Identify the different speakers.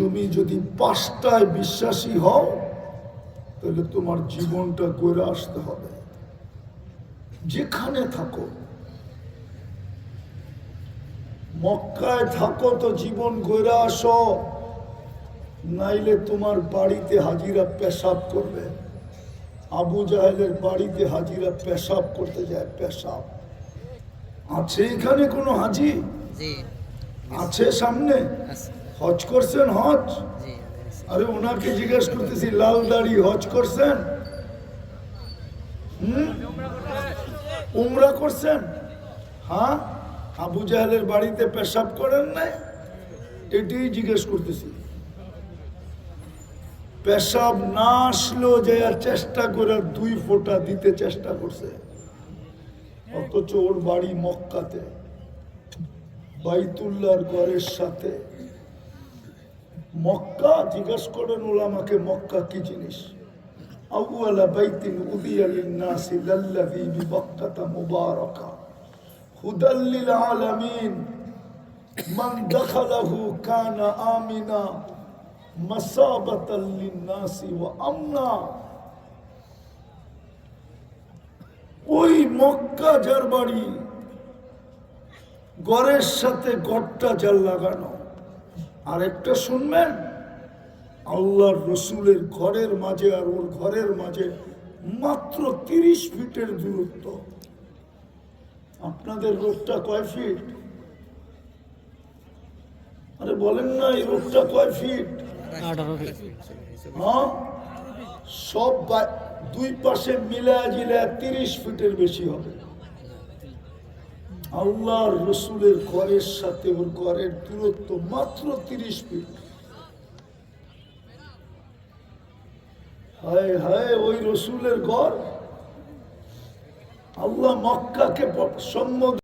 Speaker 1: জমি যদি পাঁচটায় বিশ্বাসী হও তাহলে তোমার জীবনটা করে আসতে হবে। যেখানে থাকো। মক্কায় থাকো তো জীবন গড়ে আসো। নাইলে তোমার বাড়িতে হাজিরা পেশাব করবে। আবু জাহেলের বাড়িতে হাজিরা পেশাব করতে যায় পেশাব। আছে এখানে কোনো হাজি? আছে সামনে? হজ করছেন হজ? আরে ওনাকে জিজ্ঞেস করতেছি লাল দাড়ি হজ করছেন? উমরা করছেন? হ্যাঁ? আবু জাহেলের বাড়িতে পেশাব করেন নাই? এটাই জিজ্ঞেস করতেছি। পেশাব না আসলেও যে চেষ্টা করে দুই ফোঁটা দিতে চেষ্টা করছে। অথচ ওর বাড়ি মক্কাতে বাইতুল্লার ঘরের সাথে। মক্কা জিজ্ঞেস করেন ওলামাকে মক্কা কি জিনিস? আউয়ালা বাইতিন উদিয়া লিন-নাসি লাল্লাযী বিবাক্কাতা মুবারাকা। হুদাল লিল আলামিন মান দাখালাহু কানা আমিনা মাসাবাতাল লিন-নাসি ওয়া আমনা। ওই মক্কা যার বাড়ি গড়ের সাথে গড়টা যার লাগানো। আরেকটা শুনবেন? আল্লাহর রসুলের ঘরের মাঝে আর ওর ঘরের মাঝে মাত্র তিরিশ ফিটের দূরত্ব। আপনাদের রোডটা কয় ফিট? আরে বলেন না এই রোডটা কয় ফিট? হ্যাঁ? সব দুই পাশে মিলায় জিলায় তিরিশ ফিটের বেশি হবে। আল্লাহর রসুলের ঘরের সাথে ওর ঘরের দূরত্ব মাত্র তিরিশ ফিট। হায় হায়, ওই রসুলের ঘর। আল্লাহ মক্কাকে সম্বোধন